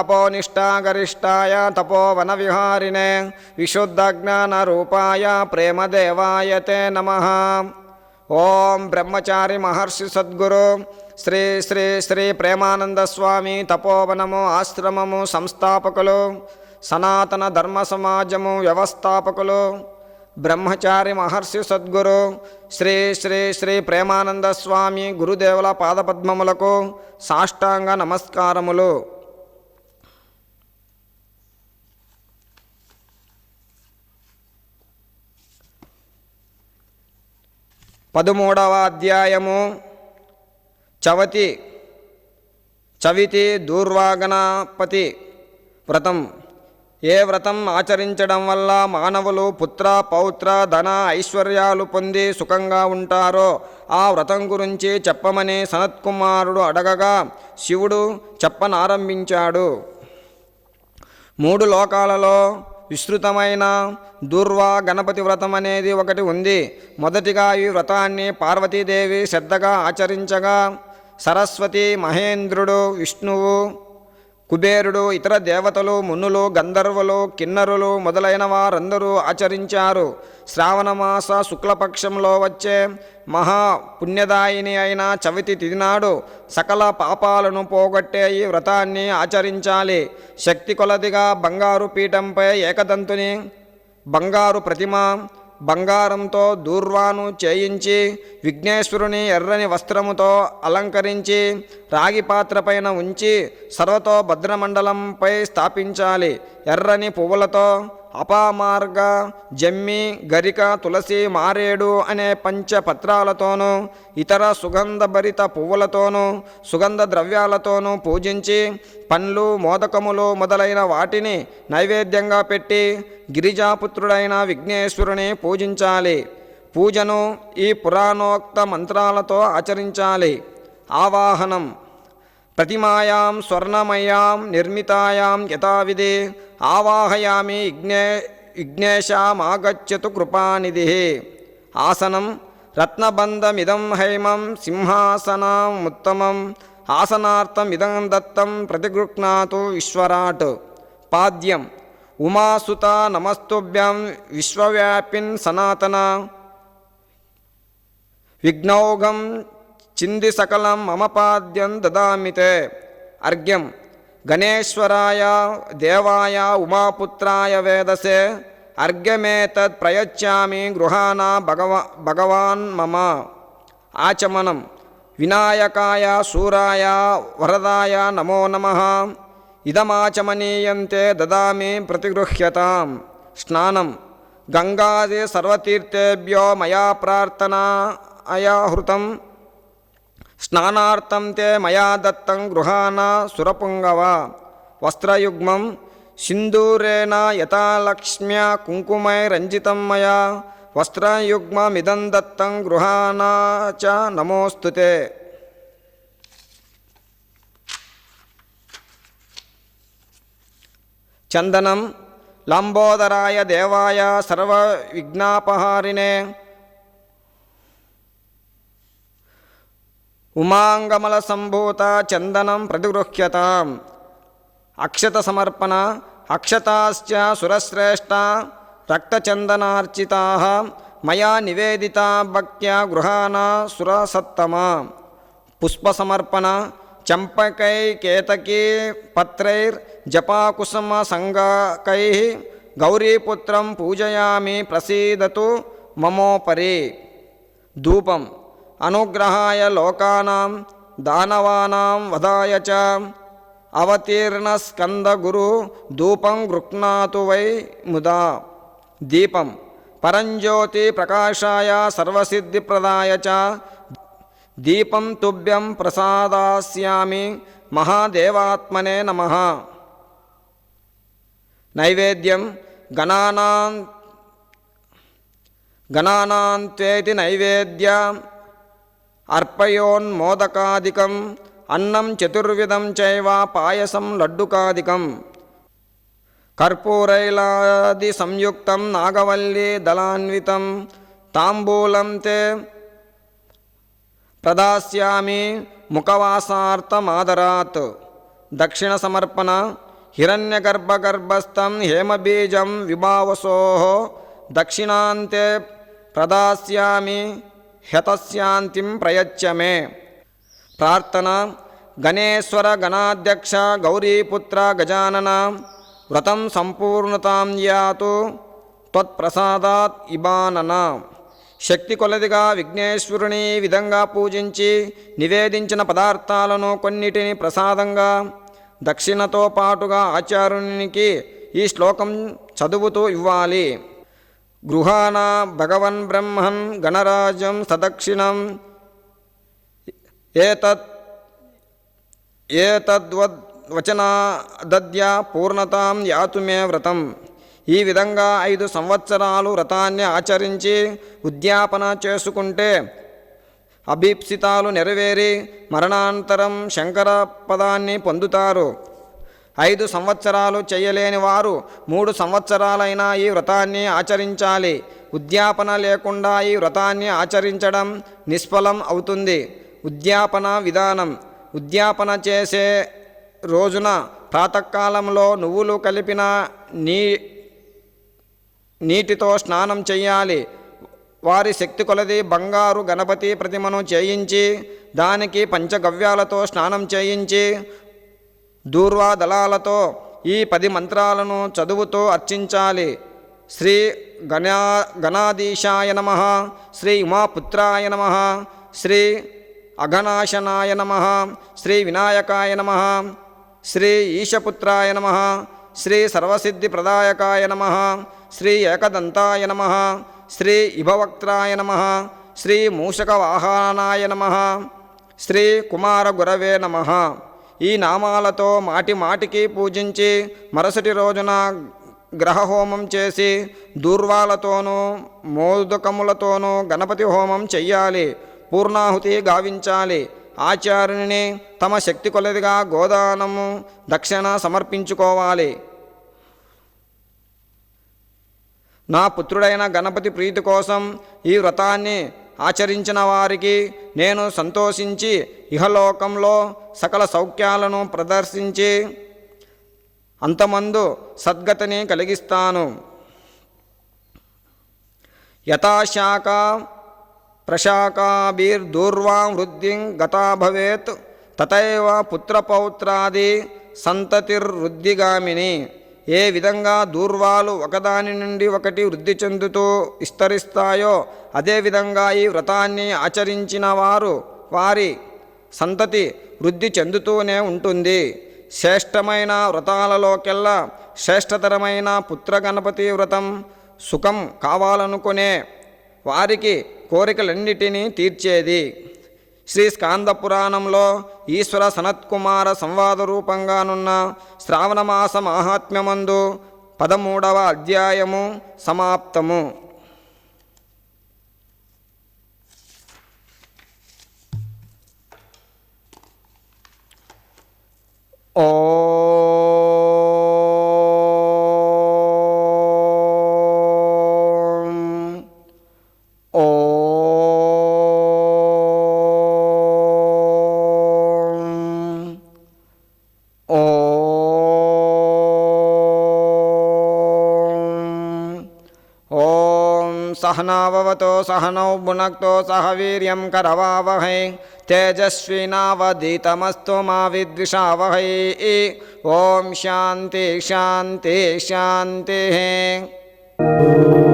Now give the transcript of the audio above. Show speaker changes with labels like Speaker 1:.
Speaker 1: తపోనిష్టాగరిష్టాయ తపోవనవిహారిణే విశుద్ధజ్ఞానరూపాయ ప్రేమదేవాయ తే నమ. ఓం బ్రహ్మచారి మహర్షి సద్గురు. శ్రీ శ్రీ శ్రీ ప్రేమానంద స్వామి తపోవనము ఆశ్రమము సంస్థాపకులు. సనాతన ధర్మ సమాజము వ్యవస్థాపకులు. బ్రహ్మచారి మహర్షి సద్గురు. శ్రీ శ్రీ శ్రీ ప్రేమానంద స్వామి గురుదేవుల పాదపద్మములకు సాష్టాంగ నమస్కారములు. పదమూడవ అధ్యాయము. చవతి చవితి దూర్వాగణపతి వ్రతం. ఏ వ్రతం ఆచరించడం వల్ల మానవులు పుత్ర పౌత్ర ధన ఐశ్వర్యాలు పొంది సుఖంగా ఉంటారో ఆ వ్రతం గురించి చెప్పమని సనత్కుమారుడు అడగగా శివుడు చెప్పనారంభించాడు. మూడు లోకాలలో విస్తృతమైన దుర్వా గణపతి వ్రతం అనేది ఒకటి ఉంది. మొదటిగా ఈ వ్రతాన్ని పార్వతీదేవి శ్రద్ధగా ఆచరించగా సరస్వతి మహేంద్రుడు విష్ణువు కుబేరుడు ఇతర దేవతలు మునులు గంధర్వులు కిన్నరులు మొదలైన వారందరూ ఆచరించారు. శ్రావణమాస శుక్లపక్షంలో వచ్చే మహా పుణ్యదాయిని అయిన చవితి తిదినాడు సకల పాపాలను పోగొట్టే ఈ వ్రతాన్ని ఆచరించాలి. శక్తి కొలదిగా బంగారు పీఠంపై ఏకదంతుని బంగారు ప్రతిమ బంగారంతో దూర్వాను చేయించి విఘ్నేశ్వరుని ఎర్రని వస్త్రముతో అలంకరించి రాగి పాత్ర పైన ఉంచి సర్వతో భద్రమండలంపై స్థాపించాలి. ఎర్రని పువ్వులతో అపామార్గ జమ్మి గరిక తులసి మారేడు అనే పంచపత్రాలతోనూ ఇతర సుగంధభరిత పువ్వులతోనూ సుగంధ ద్రవ్యాలతోనూ పూజించి పండ్లు మోదకములు మొదలైన వాటిని నైవేద్యంగా పెట్టి గిరిజాపుత్రుడైన విఘ్నేశ్వరుని పూజించాలి. పూజను ఈ పురాణోక్త మంత్రాలతో ఆచరించాలి. ఆవాహనం ప్రతిమాయాం స్వర్ణమయాం నిర్మితాయాం యథావిధి ఆవాహయామి విఘ్నే విఘ్నేశామాగచ్చతు కృపానిధి ఆసనం రత్నబంధమిదం హైమం సింహాసనముత్తమం ఆసనార్థమిదం దత్తం ప్రతిగృహ్ణాతు విశ్వరాట్ పాద్యం ఉమాసుత నమస్తుభ్యం విశ్వవ్యాపిన్ సనాతన విఘ్నౌఘం చింది సకలం మమపాద్యం దదామితే. అర్ఘ్యం. గణేశ్వరాయ దేవాయ ఉమాపుత్రాయ వేదసే. అర్ఘ్యమేతత్ ప్రయచ్చామి గృహాన భగవా భగవాన్ మమ. ఆచమనం. వినాయకాయ శూరాయ వరదాయ నమో నమ. ఇదమాచమనీయంతే దదామి ప్రతిగృహ్యతాం. స్నానం. గంగాది సర్వతీర్థేభ్యో మయా ప్రార్థనా అయాహృతం స్నానార్థం తే మయా దత్తం గృహాన సురపుంగవ. వస్త్రయుగ్మం సింధూరేణ యథాలక్ష్మ్యా కుంకుమైరంజితం మయా. వస్త్రయుగ్మమిదం దత్తం గృహాన చ నమోస్తుతే చందనం లంబోదరాయ దేవాయ సర్వ విఘ్నాపహారిణే ఉమాంగమల సంభూత చందనం ప్రతిగృహ్యత. అక్షత సమర్పణ అక్షతాశ్చ సురశ్రేష్ట రక్తచందనార్చితా మయా నివేదిత భక్త్యా గృహాన సురసత్తమ. పుష్పసమర్పణ చంపకై కేతకీ పత్రైర్ జపాకుసుమ సంగకై గౌరీపుత్రం పూజయామి ప్రసీదతు మమోపరి. ధూపం. అనుగ్రహాయ లోకానాం దానవానాం వదాయ చ. అవతీర్ణ స్కందగురు ధూపం గృహ్ణాతు వై ముదా. దీపం పరంజ్యోతి ప్రకాశాయ సర్వసిద్ధిప్రదాయ చ. దీపం తుభ్యం ప్రసాదాస్యామి మహాదేవాత్మనే నమ. నైవేద్యం గణానాం గణానాంత్వేతి నైవేద్య అర్పయోన్మోదకాదికం అన్నం చతుర్విధం చైవ పాయసం లడ్డుకాదికం కర్పూరైలాది సంయుక్తం నాగవల్లి దళాన్వితం తాంబూలం తే ప్రదాస్యామి ముఖవాసార్థమాదరాత్. దక్షిణ సమర్పణ హిరణ్యగర్భగర్భస్థం హేమబీజం విభావసో దక్షిణాంతే ప్రదాస్యామి హ్యతశాంతిం ప్రయచ్చమే ప్రార్థన గణేశ్వర గణాధ్యక్ష గౌరీపుత్ర గజానన వ్రతం సంపూర్ణతాం యాతు త్వత్ప్రసాదాత్ ఇబానన. శక్తి కొలదిగా విఘ్నేశ్వరుని విధంగా పూజించి నివేదించిన పదార్థాలను కొన్నిటిని ప్రసాదంగా దక్షిణతో పాటుగా ఆచార్యునికి ఈ శ్లోకం చదువుతూ ఇవ్వాలి. గృహాన భగవన్ బ్రహ్మన్ గణరాజ్యం సదక్షిణం. ఏతత్ ఏతద్వచనాదద్య పూర్ణతాం యాతు యాతుమే వ్రతం. ఈ విధంగా ఐదు సంవత్సరాలు వ్రతాన్ని ఆచరించి ఉద్యాపన చేసుకుంటే అభీప్సితాలు నెరవేరి మరణాంతరం శంకర పదాన్ని పొందుతారు. ఐదు సంవత్సరాలు చేయలేని వారు మూడు సంవత్సరాలైనా ఈ వ్రతాన్ని ఆచరించాలి. ఉద్యాపన లేకుండా ఈ వ్రతాన్ని ఆచరించడం నిష్ఫలం అవుతుంది. ఉద్యాపన విధానం. ఉద్యాపన చేసే రోజున ప్రాతకాలంలో నువ్వులు కలిపిన నీ నీటితో స్నానం చేయాలి. వారి శక్తి కొలది బంగారు గణపతి ప్రతిమను చేయించి దానికి పంచగవ్యాలతో స్నానం చేయించి దూర్వాదళాలతో ఈ పది మంత్రాలను చదువుతూ అర్చించాలి. శ్రీ గణా గణాధీశాయ నమ శ్రీ ఉమాపుత్రాయ నమ శ్రీ అఘనాశనాయ నమ శ్రీ వినాయకాయ నమ శ్రీ ఈశపుత్రాయ నమ శ్రీ సర్వసిద్ధిప్రదాయకాయ నమ శ్రీ ఏకదంతాయ నమ శ్రీ ఇభవక్త్రాయ నమ శ్రీ మూషకవాహనాయ నమ శ్రీ కుమార గురవే నమ. ఈ నామాలతో మాటి మాటికి పూజించి మరుసటి రోజున గ్రహహోమం చేసి దూర్వాలతోనూ మోదకములతోనూ గణపతి హోమం చెయ్యాలి పూర్ణాహుతి గావించాలి. ఆచార్యుని తమ శక్తి కొలదిగా గోదానము దక్షిణ సమర్పించుకోవాలి. నా పుత్రుడైన గణపతి ప్రీతి కోసం ఈ వ్రతాన్ని ఆచరించిన వారికి నేను సంతోషించి ఇహలోకంలో సకల సౌఖ్యాలను ప్రదర్శించి అంతమందు సద్గతిని కలిగిస్తాను. యథాశాఖ ప్రశాఖాభిర్దూర్వాం వృద్ధిం గతా భవేత్ తథైవ పుత్రపౌత్రాది సంతతిర్వృద్ధిగామిని. ఏ విధంగా దూర్వాలు ఒకదాని నుండి ఒకటి వృద్ధి చెందుతూ విస్తరిస్తాయో అదేవిధంగా ఈ వ్రతాన్ని ఆచరించిన వారు వారి సంతతి వృద్ధి చెందుతూనే ఉంటుంది. శ్రేష్టమైన వ్రతాలలోకెల్లా శ్రేష్టతరమైన పుత్రగణపతి వ్రతం సుఖం కావాలనుకునే వారికి కోరికలన్నిటినీ తీర్చేది. శ్రీ స్కాంద పురాణంలో ఈశ్వర సనత్కుమార సంవాద రూపంగానున్న శ్రావణమాస మాహాత్మ్యమందు పదమూడవ అధ్యాయము సమాప్తము. ఓ सहनावतो सहनौ भुनक्तो सह वीर्यं करवावहै। तेजस्विनावधीतमस्तु मा विद्विषावहै। ॐ शान्ति शान्ति शान्तिः।